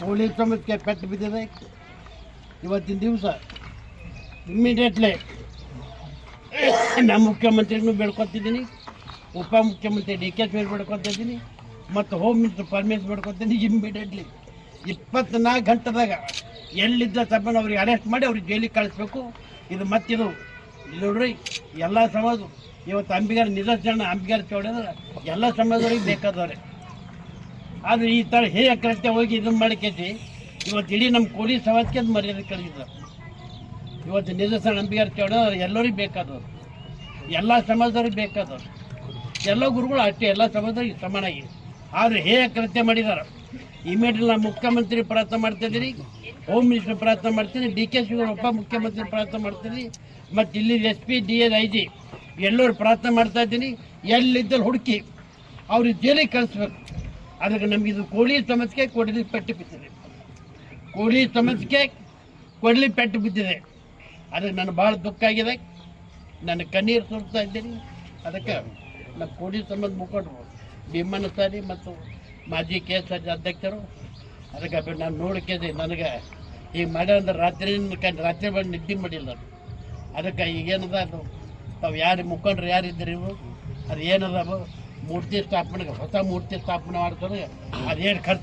Police ಸಮಾಜಕ್ಕೆ ಪೆಟ್ಟು ಬಿದ್ದಿದೆ? ಇವತ್ತಿನ ದಿವಸ ಇಮ್ಮಿಡಿಯೇಟ್ಲಿ ನಮ್ಮ ಮುಖ್ಯಮಂತ್ರಿನೂ ಬೇಡ್ಕೊತಿದ್ದೀನಿ, ಉಪಮುಖ್ಯಮಂತ್ರಿ ಡಿ ಕೆ ಶಿವರ್ ಬೇಡ್ಕೊತಿದ್ದೀನಿ, ಮತ್ತು ಹೋಮ್ ಮಿನಿಸ್ಟರ್ ಪರ್ಮಿಷನ್ ಬೇಡ್ಕೊತೀನಿ ಇಮ್ಮಿಡಿಯೇಟ್ಲಿ ಇಪ್ಪತ್ನಾಲ್ಕು ಗಂಟೆದಾಗ ಎಲ್ಲಿದ್ದ ತಪ್ಪನ್ನು ಅವ್ರಿಗೆ ಅರೆಸ್ಟ್ ಮಾಡಿ ಅವ್ರಿಗೆ ಜೈಲಿಗೆ ಕಳಿಸ್ಬೇಕು. ಇದು ಮತ್ತಿದು, ನೋಡ್ರಿ, ಎಲ್ಲ ಸಮಾಜ ಇವತ್ತು ಅಂಬಿಗಾರ ನಿದರ್ಶನ, ಅಂಬಿಗಾರ ಚೌಡಿದ್ರೆ ಎಲ್ಲ ಸಮಾಜದವ್ರಿಗೆ ಬೇಕಾದವ್ರೆ. ಆದರೆ ಈ ಥರ ಹೇಯ ಕೃತ್ಯ ಹೋಗಿ ಇದನ್ನು ಮಾಡ್ಕೈತಿ. ಇವತ್ತು ಇಡೀ ನಮ್ಮ ಕೋಳಿ ಸಮಾಜಕ್ಕೆ ಅದು ಮರ್ಯಾದೆ ಕಳೆದಿದ್ದಾರೆ ಇವತ್ತು ನಿಜಸ ನಂಬಿಗಾರ ಕೇಳೋ ಎಲ್ಲರಿಗೂ ಬೇಕಾದವ್ರು. ಎಲ್ಲ ಸಮಾಜದವ್ರಿಗೆ ಬೇಕಾದವ್ರು. ಎಲ್ಲ ಗುರುಗಳು ಅಷ್ಟೇ, ಎಲ್ಲ ಸಮಾಜದವ್ರಿಗೆ ಸಮಾನಾಗಿ. ಆದರೆ ಹೇಯ ಕೃತ್ಯ ಮಾಡಿದ್ದಾರೆ ಇಮಿಡಿಯೇಟ್ ನಾನು ಮುಖ್ಯಮಂತ್ರಿ ಪ್ರಾರ್ಥನೆ ಮಾಡ್ತಿದ್ದೀರಿ ಹೋಮ್ ಮಿನಿಸ್ಟರ್ ಪ್ರಾರ್ಥನೆ ಮಾಡ್ತೀನಿ, ಡಿ ಕೆ ಶಿವರ ಉಪ ಮುಖ್ಯಮಂತ್ರಿ ಪ್ರಾರ್ಥನೆ ಮಾಡ್ತೀನಿ ಮತ್ತು ಇಲ್ಲಿ S P, D L I G ಎಲ್ಲರೂ ಪ್ರಾರ್ಥನೆ ಮಾಡ್ತಾ ಇದ್ದೀನಿ ಎಲ್ಲಿದ್ದಲ್ಲಿ ಹುಡುಕಿ ಅವ್ರಿಗೆ ಜೈಲಿಗೆ ಕಳಿಸ್ಬೇಕು. ಅದಕ್ಕೆ ನಮ್ಗೆ ಇದು ಕೋಳಿ ಸಮಸ್ಯೆ ಕೊಡಲಿ ಪೆಟ್ಟು ಬಿದ್ದಿದೆ. ಕೋಳಿ ಸಮಸ್ಯೆ ಕೊಡಲಿ ಪೆಟ್ಟು ಬಿದ್ದಿದೆ. ಅದಕ್ಕೆ ನನಗೆ ಭಾಳ ದುಃಖ ಆಗಿದೆ. ನನ್ನ ಕಣ್ಣೀರು ಸುರಿಸ್ತಾ ಇದ್ದೀನಿ. ಅದಕ್ಕೆ ನಮ್ಮ ಕೋಳಿ ಸಂಬಂಧ ಮುಖಂಡರು ಭೀಮನ ಸಾರಿ ಮತ್ತು ಮಾಜಿ ಕೆ ಎಸ್ ಆರ್ ಅಧ್ಯಕ್ಷರು, ಅದಕ್ಕೆ ನಾನು ನೋಡ್ಕೇಳಿ ನನಗೆ ಈಗ ಅಂದ್ರೆ ರಾತ್ರಿ ರಾತ್ರಿ ಬಂದು ನಿದ್ದೆ ಮಾಡಿಲ್ಲ. ಅದು ಅದಕ್ಕೆ ಈಗೇನದ ಅದು, ತಾವು ಯಾರು ಮುಖಂಡ್ರು ಯಾರಿದ್ದೀರಿ ಇವು ಅದು? મૂર્તિ સ્થાપના કરતા મૂર્તિ સ્થાપના વાળો કરો આ રેડ ખર્ચ